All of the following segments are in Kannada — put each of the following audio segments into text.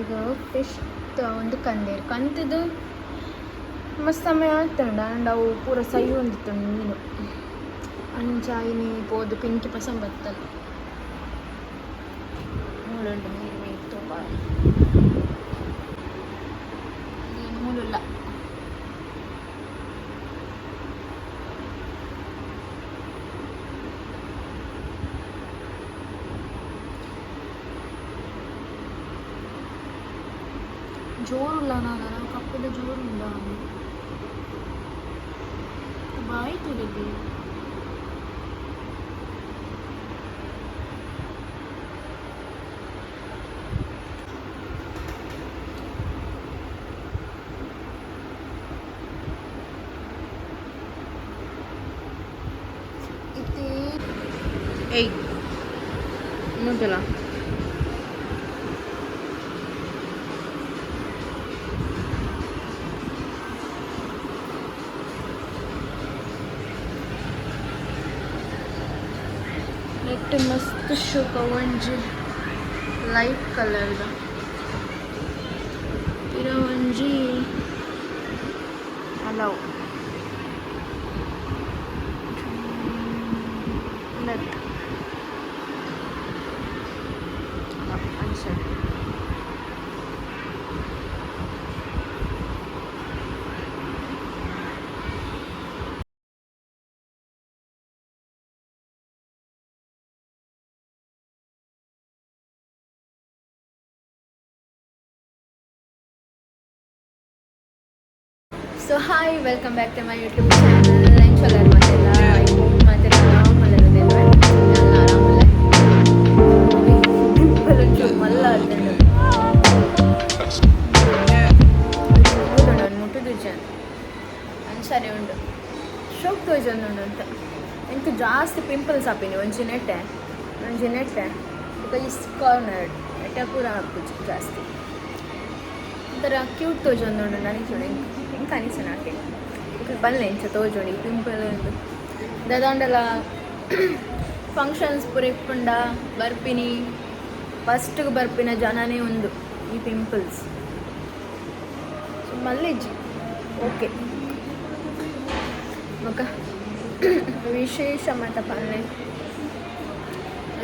ಈಗ ಫಿಶ್ ಒಂದು ಕಂದೇರು. ಕಂತದ್ದು ಮಸ್ತ್ ಸಮಯ ಆಗ್ತಂಡ. ಅಂಡ್ ಅವು ಪೂರ ಸೈ ಹೊಂದಿತ್ತು ಮೀನು. ಅಂಚಾಯಿನಿ ಪೋದು ಪಿಂಕಿ ಪಸಂ ಮೂಲುಂಡು ಮೀನು ಮೇಯ್ತು. ಜೋರುಲ್ಲ ನಾನು ಕಪ್ಪದ ಜೋರುಲ್ಲ ಬಾಯಿ ತುರಿದಿ ಇತ್ತೆ ಏಯ್ ಮುದ್ದಲ ನೆಟ್ ಮಸ್ತ್ ಶೋಕ ಒಂಜಿ ಲೈಟ್ ಕಲರ್ದ ಇರ ಒಂಜಿ ಹಲವು ಲತ್ answer so hi welcome back to my YouTube channel ಹೆಂಗೆ ಚಲೋ ಮಾತೆಲ್ಲ ಮಾತೆಲ್ಲ ಆರಾಮಲ್ಲೇ ಎಲ್ಲ ಆರಾಮಲ್ಲ ಒಂಚೂರು ಮಲ್ಲ ಅತ್ತಂಡು ಮುಟ್ಟುದು ಜನ ಅನ್ಸರಿ ಉಂಡು ಶೋಕ್ ತೋಜನ್ ಉಂಡು ಅಂತ ಎಂತ ಜಾಸ್ತಿ ಪಿಂಪಲ್ಸ್ ಹಾಪಿನಿ ಒಂಜಿ ನೆಟ್ಟೆ ಒಂಜಿ ನೆಟ್ಟೆ ಈಗ ಇಸ್ ಕಾರ್ನರ್ ನೆಟ್ಟೆ ಪೂರ ಹಾಕುಜಿ ಜಾಸ್ತಿ ಒಂಥರ ಕ್ಯೂಟ್ ತೋಜೊಂದು ಉಂಡು ನನಗೆ ಚೂಡು ಹೆಂಗೆ ಹೆಂಗೆ ಕನಿಸು పని ಬಲ್ಲೆ ಇಂಚ పింపుల్ ದಾದಾಂಡಲ ಫಂಕ್ಷನ್ಸ್ ಪೂರ ಇಪ್ಪುಂಡ ಬರ್ಪಿನಿ ಫಸ್ಟ್ಗೆ ಬರ್ಪಿನ ಜನನೇ ಒಂದು ಈ ಪಿಂಪಲ್ಸ್ ಮಲ್ಲಿಜ್ಜಿ ಓಕೆ. ఒక ವಿಶೇಷ ಮತ ಪನ್ನೆ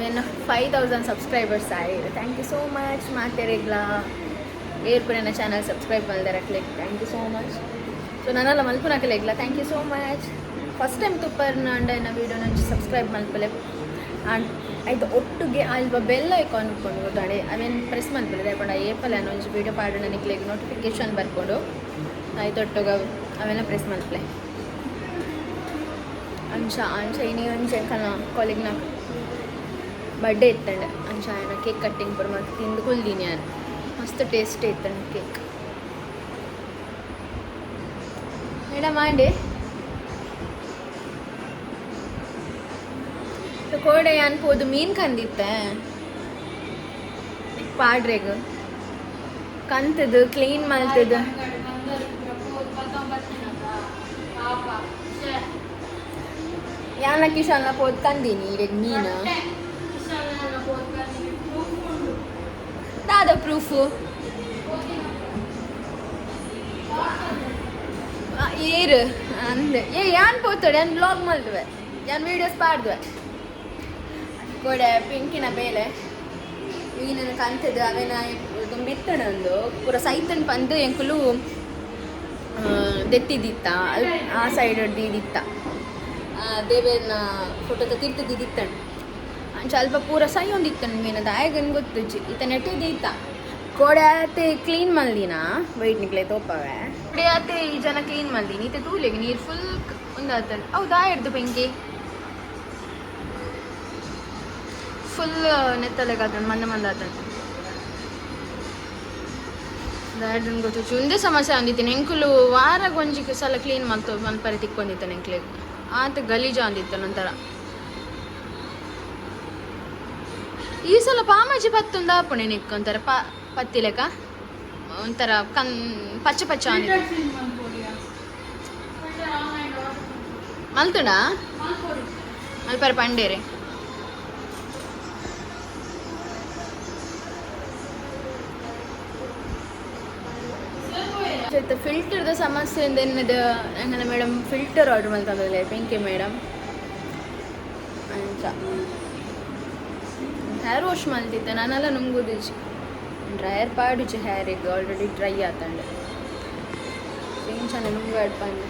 ಏನು ಫೈವ್ ತೌಸಂಡ್ ಸಬ್ಸ್ಕ್ರೈಬರ್ಸ್ ಆಗಿದೆ. ಥ್ಯಾಂಕ್ ಯು ಸೋ ಮಚ್ ಮಾತೆರೆಗ್ಲ. ಏರ್ಪುರನ channel subscribe ಮಲ್ದರಕ್ಲೆ thank you so much so ನಾನೆಲ್ಲ ಮಲ್ಪನಾಕಲೇ ಇಲ್ಲ thank you so much first time ತುಪ್ಪರ್ನ ಅಂಡ ನನ್ನ ವೀಡಿಯೋ ನಾನು ಸಬ್ಸ್ಕ್ರೈಬ್ ಮಲ್ಪಲೆ. ಆ್ಯಂಡ್ ಆಯಿತು, ಒಟ್ಟಿಗೆ ಅಲ್ವ ಬೆಲ್ಲ ಐಕಾನ್ ಇಟ್ಕೊಂಡು ಗೊತ್ತಾಡಿ ಐ ಮೀನ್ ಪ್ರೆಸ್ ಮಲ್ಪಲೆ. ರೇಪಂಡ ಏಪಲೆ ಅನ್ನೊಂದು ವೀಡಿಯೋ ಪಾಡು ನನಗೆ ಲೈಕ್ ನೋಟಿಫಿಕೇಶನ್ ಬರ್ಕೊಂಡು. ಆಯ್ತು, ಒಟ್ಟೋಗ ಅವೆಲ್ಲ ಪ್ರೆಸ್ ಮಲ್ಪಲೆ. ಅಂಶ ಅಂಶ ಇನ್ನೀ ಅಂಶ ಕಲ ಕಾಲೇಜ್ ನಾಕ್ ಬರ್ಡೇ ಇತ್ತಂಡೆ. ಅಂಶ ಕೇಕ್ ಕಟ್ಟಿಂಗ್ ಬರ್ ಮತ್ತೆ ತಿಂದು ಕೊಲ್ದೀನಿ ನಾನು. ಮಸ್ತ್ ಟೇಸ್ಟೇ ಇತ್ತಂಡೆ ಕೇಕ್ ಮೇಡಮ್ ಮಾಡಿ ಕೋಡೆ ಅನ್ಬೋದು ಮೀನ್ ಕಂದಿತ್ತೆ ಪಾಡ್ರೆಗ ಕಂತದು ಕ್ಲೀನ್ ಮಾಡ್ತದ ಯಾನ ಕಿಶಾನ ಪೋದ್ ಕಂದೀನಿ ಈಗ ಮೀನು ದಾದ ಪ್ರೂಫು ಏರು ಅಂದೆ ಏ, ಯಾನ್ ಪೋತೋಡೆ, ಯಾನ್ ಬ್ಲಾಗ್ ಮಾಡಿದ್ವೆ, ಯಾನ್ ವೀಡಿಯೋಸ್ ಪಾಡ್ದುವೆ? ಕೊಡೆ ಪಿಂಕಿನ ಬೇಲೆ ಮೀನನ ಕಂತದ್ದು ಅವೇನ ಬಿತ್ತಣಂದು ಪೂರ ಸೈತನ್ ಬಂದು ಎಂಕುಲು ದೆತ್ತಿದ್ದಿತ್ತ ಅಲ್ಲಿ ಆ ಸೈಡ್ ದಿತ್ತ ದೇವೇನ ಫೋಟೋದ ತಿರ್ತದಿತ್ತಣ್ಣ ಅಂಚ ಅಲ್ಪ ಪೂರ ಸೈ ಒಂದಿತ್ತಣ್ಣ ಮೀನದ ಆಯಗನ್ ಗೊತ್ತುಜ್ಜಿ ಈತ ನೆಟ್ಟಿದ್ದ ಆತೆ ಕ್ಲೀನ್ ಮಲ್ದಿನ? ವೈಟ್ ನಿಕ್ಲೆ ತೋಪವೆ ಕೋಡೆ ಆತೆ ಈ ಜನ ಕ್ಲೀನ್ ಮಲ್ದಿನಿ ಇತ್ತೆ ತೂಲೆಗೆ ನೀರು ಫುಲ್ ಒಂದಾತನ್ ಹೌದಾ, ಹಿಡ್ದು ಬೆಂಕಿ? ಫುಲ್ ನೆತ್ತಲೆಗಾತನ್ ಮಂದ ಮಂದ ಆತನ್ ದಾಡ್ರನ್ ಗೊತ್ತು. ಒಂದೇ ಸಮಸ್ಯೆ ಅಂದಿದ್ದೀನಿ. ಎಂಕುಲು ವಾರ ಗೊಂಜಿಗೆ ಸಲ ಕ್ಲೀನ್ ಮಾಡ್ತು ಮಲ್ಪರಿ ತಿಕ್ಕೊಂಡಿದ್ದಾನೆ ಎಂಕ್ಲೆಗ್ ಆತ ಗಲೀಜ ಅಂದಿತ್ತು ನಂತರ. ಈ ಸಲ ಪಾಮಜಿ ಪತ್ತೊಂದು ಆಪುಣೆ ನಿಕ್ಕೊಂತಾರೆ. ಪ ಪತ್ತಿಲೆಕ ಒಂಥರ ಕನ್ ಪಚ್ಚ ಪಚ್ಚ ಮಲ್ತುಣ ಮಲ್ಪರ ಫಿಲ್ಟರ್ ಫಿಲ್ಟರ್ದ ಸಮಸ್ಯೆಯಿಂದ ಏನಿದೆ ಹಂಗನ ಮೇಡಮ್ ಫಿಲ್ಟರ್ ಆರ್ಡರ್ ಮಾಡ್ತಂದ್ರೆ ಬೆಂಕಿ ಮೇಡಮ್ ಅಂತ ಹೇರ್ ವಾಶ್ ಮಾಡ್ತಿದ್ದೆ? ನಾನೆಲ್ಲ ನುಂಗುದಿಜಿ ಡ್ರೈಯರ್ ಪಾಡಿಚ್ಚು ಹೇರಿಗೆ ಆಲ್ರೆಡಿ ಡ್ರೈ ಆತಂಡೆ. ಇಂಚನೆ ನುಂಗು ಎಡ್ಪಂಡು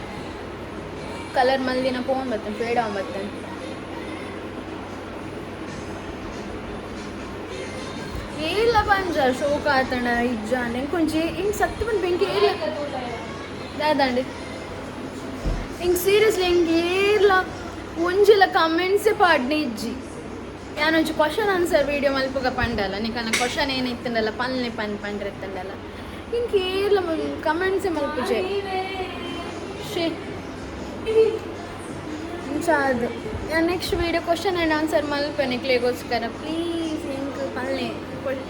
ಕಲರ್ ಮಲ್ದಿನ ಪೋನ್ ಬರ್ತೇನೆ ಫೇಡ್ ಆನ್ ಬರ್ತೇನೆ. ಏಲ ಪಂಜ ಶೋಕ ಆತಣ ಇಜ್ಜ, ನೆಂಗೆ ಕೊಂಚಿ ಹಿಂಗ್ ಸತ್ತು ಬಂದು ಬೆಂಕಿ ಏರ್ಲ ದಾದಂಡಿ ಹಿಂಗೆ ಸೀರಿಯಸ್ಲಿ ಹಿಂಗ್ ಏರ್ಲ, ಒಂಜಿಲ್ಲ ಕಮೆಂಟ್ಸೇ ಪಾಡ್ನೆ ಇಜ್ಜಿ. ಯಾನೊಂಚು ಕ್ವಶನ್ ಆನ್ಸರ್ ವೀಡಿಯೋ ಮಲ್ಪಗ ಪಂಡಲ್ಲ. ನಿಕನ ಕ್ವಶನ್ ಏನಿತ್ತಂಡಲ್ಲ ಪಲ್ನೆ ಪನ್ ಪಂಡ್ರಿತ್ತಂಡಲ್ಲ ಹಿಂಗೆ ಏರ್ಲ ಕಮೆಂಟ್ಸೇ ಮಲ್ಪುಜೆ ಶೇ ಯಾ next video question and answer Malpe ನಿಕ್ಲೆಗೋಸ್ಕರ. ಪ್ಲೀಸ್ ಹಿಂಗೆ ಪಲ್ಲೆ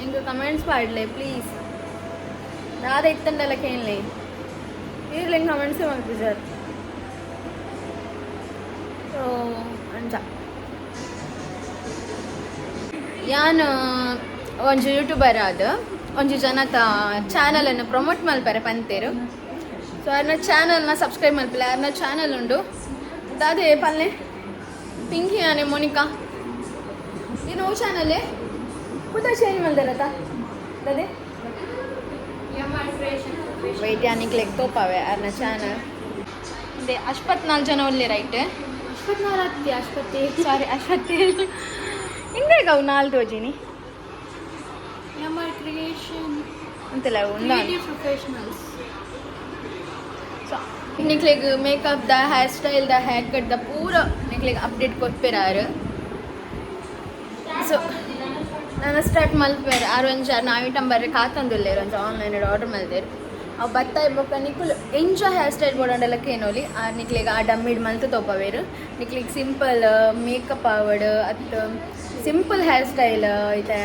ಹಿಂಗೆ ಕಮೆಂಟ್ಸ್ ಪಾಡ್ಲೆ ಪ್ಲೀಸ್ ದಾದ ಇತ್ತಂಡಲ್ಲ ಕೇಳಲೆ. ಇರ್ಲಿ ಕಮೆಂಟ್ಸೇ ಮಲ್ಪಿಜಾರ್ ಸೊ ಅಂಚ ಯಾನು ಒಂಜಿ ಯೂಟ್ಯೂಬರ್ ಆದ. ಒಂಜಿ ಜನತ ಚಾನಲನ್ನು ಪ್ರಮೋಟ್ ಮಲ್ಪರೆ ಪಂತೇರು. ಸೊ ಅರ್ನ ಚಾನಲ್ನ ಸಬ್ಸ್ಕ್ರೈಬ್ ಮಲ್ಪಿಲ್ಲ ಅರ್ನ ಚಾನಲ್ ಉಂಡು? ದಾದೇ ಪಲ್ಲೆ. ಪಿಂಕಿ ಆನೆ ಮೋನಿಕಾ. ಏನು ಓ ಚಾನಲ್ಲೇ ಪುಟ ಚೇಂಜ್ ಮಲ್ದಾರತ ದಾದೆ. ವೈಟ್ ಯಾನಿಕ್ ಲೆಕ್ ತೋಪಾವೆ ಅರ್ನ ಚಾನಲ್ ಅದೇ ಅಷ್ಟಪತ್ನಾಲ್ಕು ಜನ ಒಳ್ಳೆ ರೈಟ್. ಅಷ್ಟಪತ್ನಾಲ್ಕು ಹತ್ತಿ ಅಶ್ವತಿ ಸಾರಿ ಅಶ್ವತ್ತಿ. ಅವು ನಾಲ್ಕು ತೋಜಿನಿ ಎಂ మేకప్ ద ಅಂತೆಲ್ಲ style the hair cut the పూర ದ ಹೇರ್ ಸ್ಟೈಲ್ ದ ಹೇರ್ ಕಟ್ ದ ಪೂರ ನಿಕ್ಲಿಗೆ ಅಪ್ಡೇಟ್ ಕೊಟ್ಪಿರಾರು ಸೊ ನಾನು ಸ್ಟಾರ್ಟ್ ಮಲ್ಪೇರ ಆರು ನಾ ಐಟಮ್ ಬರ್ರೆ. ಕಾತಂದುಲ್ಲೇರು ಆನ್ಲೈನ್ ಆರ್ಡರ್ ಮಲ್ದೇರು ಅವು ಬತ್ತ ಇಬ್ಬಕ್ಕ ನಿಕ್ಕುಲು ಎಂಜಾಯ್ ಹೇರ್ ಸ್ಟೈಲ್ ಬೋಡಂಡಲಕ್ಕೆ ಏನೋಲಿ ಆ ನಿಕ್ಲಿಗೆ ಆ ಡಮ್ಮಿಡ್ ಮಲ್ತು ತೊಪ್ಪವೇರು ನಿಕ್ಲಿಗೆ ಸಿಂಪಲ್ ಮೇಕಪ್ ಆವಡ್ ಅತ್ತು ಸಿಂಪಲ್ ಹೇರ್ ಸ್ಟೈಲ್ ಐತೆ.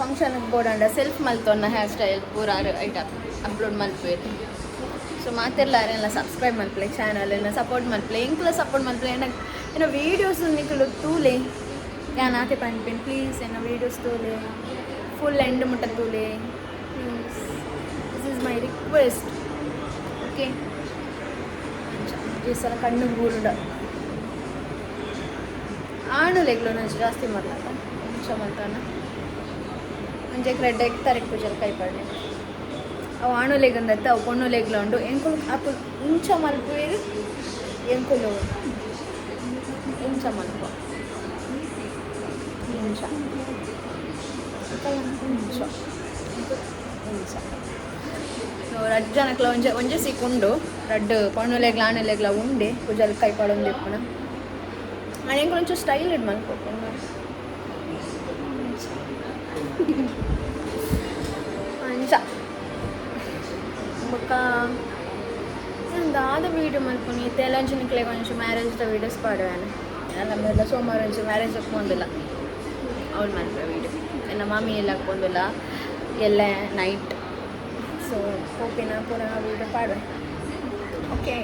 ಫಂಕ್ಷನ್ ಬೋಡಂಡ ಸೆಲ್ಫ್ ಮಲ್ತೊನ್ನ ಹೇರ್ ಸ್ಟೈಲ್ ಪೂರ ಐಟ. ಅಪ್ಲೋಡ್ ಮಲ್ಪೇರು ಸೊ ಮಾತೆಲ್ಲಾರೆಲ್ಲ ಸಬ್ಸ್ಕ್ರೈಬ್ ಮಲ್ಪಲೆ ಚಾನಲ್ ಎಲ್ಲ ಸಪೋರ್ಟ್ ಮಲ್ಪಲೆ ಇಂಕ್ಲ ಸಪೋರ್ಟ್ ಮಲ್ಪಲೆ ಏನ ಏನೋ ವೀಡಿಯೋಸ್ ನಿಕ್ಕಲು ತೂಲೆ. ಯಾನ್ ಆತೆ ಪನ್ಪೇನ್ ಪ್ಲೀಸ್ ಏನೋ ವೀಡಿಯೋಸ್ ತೂಲೆ. ಫುಲ್ ಎಂಡ್ ಮುಟ್ಟ ತೂಲೆ. This is my request okay ಸಲ ಕಣ್ಣು ಗೂರುಡ. ಆಣುಲೆಗ್ಲು ನಾನು ಜಾಸ್ತಿ ಮಾಡ್ಲತ್ತ ಮುಂಚೆ ಮಾಡ್ತಾನ ಮುಂಚೆ ರೆಡ್ ಎಕ್ತಾರೆ ಪೂಜಲ್ ಕೈ ಪಡೆ ಅವು ಆಣುಲೆಗಂದತ್ತ ಅವು ಪೊಣ್ಣುಲೆಗ್ಲ ಉಂಡು ಎಂಕುಲು ಅಪ್ಪು ಇಂಚ ಮಲ್ಪುವೇರು ಎಂಕುಲು ಇಂಚ ಮಲ್ಪ ಇಂಚ ಇಂಚ ಇಂಚ ರಡ್ ಜನಕ್ಲ ಒಂಜೆ ಒಂಜೆ ಸಿಕ್ಕುಂಡು ರಡ್ ಪೊಣ್ಣುಲೆಗ್ಲ ಆಣುಲೆಗ್ಲ ಉಂಡೆ ಪೂಜಲ್ ಕೈ ಪಡೊಂದು ಇಪ್ಪುನ ಆನೆಂಕುಲು ಒಂಚೂರು ಸ್ಟೈಲ್ ಇಡ್ ಮಲ್ಪೊಪ್ಪು ಅಂಚ ಬೊಕ್ಕ ದಾದ ವೀಡಿಯೋ ಮಲ್ಪೊನಿ ತೆಲಂಚು ನಿಕ್ಲೆ ಒಂಚು ಮ್ಯಾರೇಜ್ದ ವೀಡಿಯೋಸ್ ಪಾಡುವೇನೆ ನಮ್ಮೆಲ್ಲ ಸೋಮವಾರ ಒಂಚು ಮ್ಯಾರೇಜ್ ಹಾಕ್ಕೊಂಡಿಲ್ಲ ಅವ್ಳು ಮಲ್ಪೆ ವೀಡಿಯೋ ನನ್ನ ಮಾಮಿ ಎಲ್ಲ ಹಾಕ್ಕೊಂಡಿಲ್ಲ ಎಲ್ಲ ನೈಟ್ ಸೊ ಹೋಪಿನ ಪುನಃ ವೀಡಿಯೋ ಪಾಡುವೆ ಓಕೆ